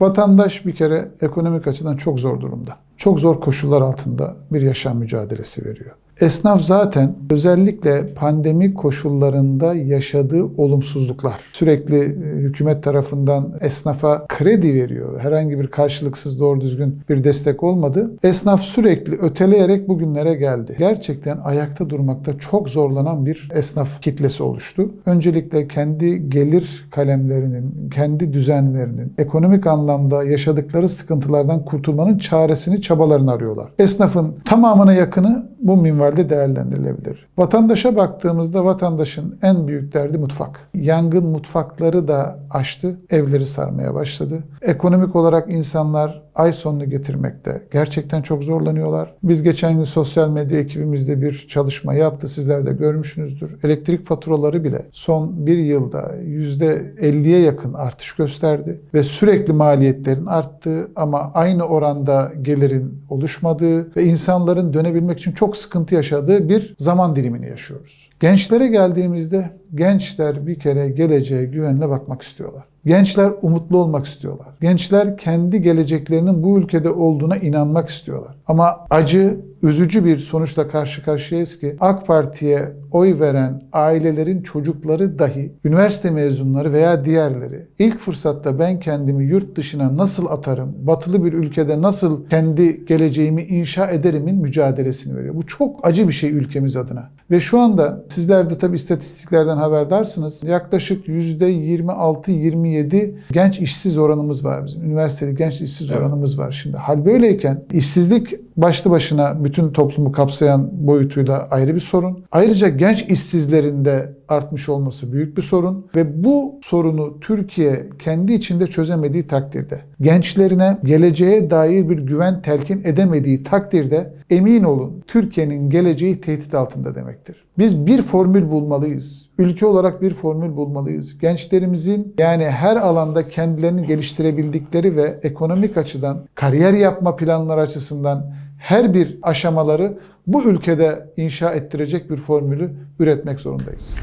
Vatandaş bir kere ekonomik açıdan çok zor durumda. Çok zor koşullar altında bir yaşam mücadelesi veriyor. Esnaf zaten özellikle pandemi koşullarında yaşadığı olumsuzluklar. Sürekli e, hükümet tarafından esnafa kredi veriyor. Herhangi bir karşılıksız doğru düzgün bir destek olmadı. Esnaf sürekli öteleyerek bugünlere geldi. Gerçekten ayakta durmakta çok zorlanan bir esnaf kitlesi oluştu. Öncelikle kendi gelir kalemlerinin, kendi düzenlerinin, ekonomik anlamda yaşadıkları sıkıntılardan kurtulmanın çaresini, çabalarını arıyorlar. Esnafın tamamına yakını bu minvalde değerlendirilebilir. Vatandaşa baktığımızda vatandaşın en büyük derdi mutfak. Yangın mutfakları da aştı, evleri sarmaya başladı. Ekonomik olarak insanlar ay sonunu getirmekte gerçekten çok zorlanıyorlar. Biz geçen gün sosyal medya ekibimizde bir çalışma yaptı. Sizler de görmüşsünüzdür. Elektrik faturaları bile son bir yılda %50'ye yakın artış gösterdi. Ve sürekli maliyetlerin arttığı ama aynı oranda gelirin oluşmadığı ve insanların dönebilmek için çok sıkıntı yaşadığı bir zaman dilimini yaşıyoruz. Gençlere geldiğimizde gençler bir kere geleceğe güvenle bakmak istiyorlar. Gençler umutlu olmak istiyorlar. Gençler kendi geleceklerinin bu ülkede olduğuna inanmak istiyorlar. Ama acı, üzücü bir sonuçla karşı karşıyayız ki AK Parti'ye oy veren ailelerin çocukları dahi üniversite mezunları veya diğerleri ilk fırsatta ben kendimi yurt dışına nasıl atarım, batılı bir ülkede nasıl kendi geleceğimi inşa ederimin mücadelesini veriyor. Bu çok acı bir şey ülkemiz adına. Ve şu anda sizler de tabii istatistiklerden haberdarsınız. Yaklaşık %26-27 genç işsiz oranımız var bizim. Üniversiteli genç işsiz Evet. oranımız var şimdi. Hal böyleyken işsizlik başlı başına bütün toplumu kapsayan boyutuyla ayrı bir sorun. Ayrıca genç işsizlerin de artmış olması büyük bir sorun ve bu sorunu Türkiye kendi içinde çözemediği takdirde, gençlerine geleceğe dair bir güven telkin edemediği takdirde emin olun Türkiye'nin geleceği tehdit altında demektir. Biz bir formül bulmalıyız. Ülke olarak bir formül bulmalıyız. Gençlerimizin yani her alanda kendilerini geliştirebildikleri ve ekonomik açıdan kariyer yapma planları açısından her bir aşamaları bu ülkede inşa ettirecek bir formülü üretmek zorundayız.